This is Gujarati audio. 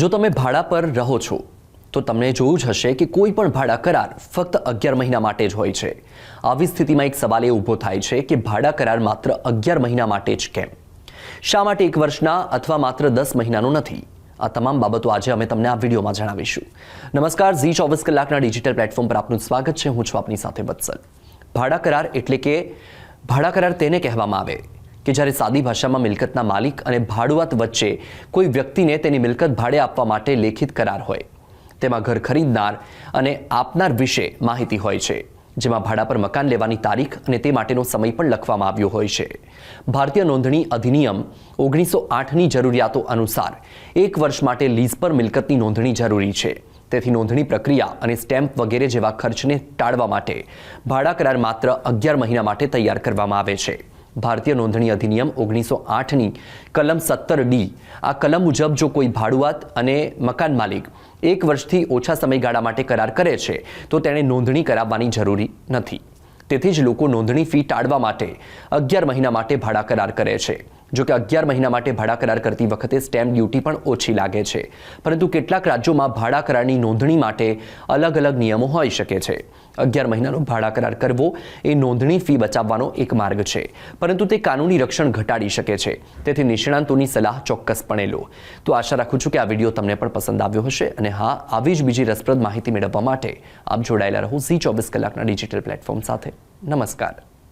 જો તમે ભાડા પર રહો છો, તો તમને જોયું જ હશે કે કોઈ પણ ભાડા કરાર ફક્ત અગિયાર મહિના માટે જ હોય છે. આવી સ્થિતિમાં એક સવાલ એ ઊભો થાય છે કે ભાડા કરાર માત્ર અગિયાર મહિના માટે જ કેમ? શા માટે એક વર્ષના અથવા માત્ર દસ મહિનાનો નથી? આ તમામ બાબતો આજે અમે તમને આ વિડીયોમાં જણાવીશું. નમસ્કાર, ઝી ચોવીસ કલાકના ડિજિટલ પ્લેટફોર્મ પર આપનું સ્વાગત છે. હું છું આપની સાથે વત્સલ. ભાડા કરાર એટલે કે, ભાડા કરાર તેને કહેવામાં આવે. કે જ્યારે સાદી ભાષામાં મિલકતના માલિક અને ભાડુઆત વચ્ચે કોઈ વ્યક્તિને તેની મિલકત ભાડે આપવા માટે લેખિત કરાર હોય, તેમાં ઘર ખરીદનાર અને આપનાર વિશે માહિતી હોય છે, જેમાં ભાડા પર મકાન લેવાની તારીખ અને તે માટેનો સમય પણ લખવામાં આવ્યો હોય છે. ભારતીય નોંધણી અધિનિયમ ઓગણીસો આઠની જરૂરિયાતો અનુસાર એક વર્ષ માટે લીઝ પર મિલકતની નોંધણી જરૂરી છે. તેથી નોંધણી પ્રક્રિયા અને સ્ટેમ્પ વગેરે જેવા ખર્ચને ટાળવા માટે ભાડા કરાર માત્ર અગિયાર મહિના માટે તૈયાર કરવામાં આવે છે. ભારતીય નોંધણી અધિનિયમ ઓગણીસો આઠની કલમ સત્તર ડી. આ કલમ મુજબ જો કોઈ ભાડુઆત અને મકાન માલિક એક વર્ષથી ઓછા સમયગાળા માટે કરાર કરે છે, તો તેણે નોંધણી કરાવવાની જરૂરી નથી. તેથી જ લોકો નોંધણી ફી ટાળવા માટે અગિયાર મહિના માટે ભાડા કરાર કરે છે. જો કે અગિયાર મહિના માટે ભાડા કરાર કરતી વખતે સ્ટેમ્પ ડ્યુટી પણ ઓછી લાગે છે. પરંતુ કેટલાક રાજ્યોમાં ભાડા કરારની નોંધણી માટે અલગ અલગ નિયમો હોઈ શકે છે. અગિયાર મહિનાનો ભાડા કરાર કરવો એ નોંધણી ફી બચાવવાનો એક માર્ગ છે. પરંતુ તે કાનૂની રક્ષણ ઘટાડી શકે છે. તેથી નિષ્ણાંતોની સલાહ ચોક્કસપણે લો. તો આશા રાખું છું કે આ વીડિયો તમને પણ પસંદ આવ્યો હશે અને હા, આવી જ બીજી રસપ્રદ માહિતી મેળવવા માટે આપ જોડાયેલા રહો ઝી ચોવીસ કલાકના ડિજિટલ પ્લેટફોર્મ સાથે. નમસ્કાર.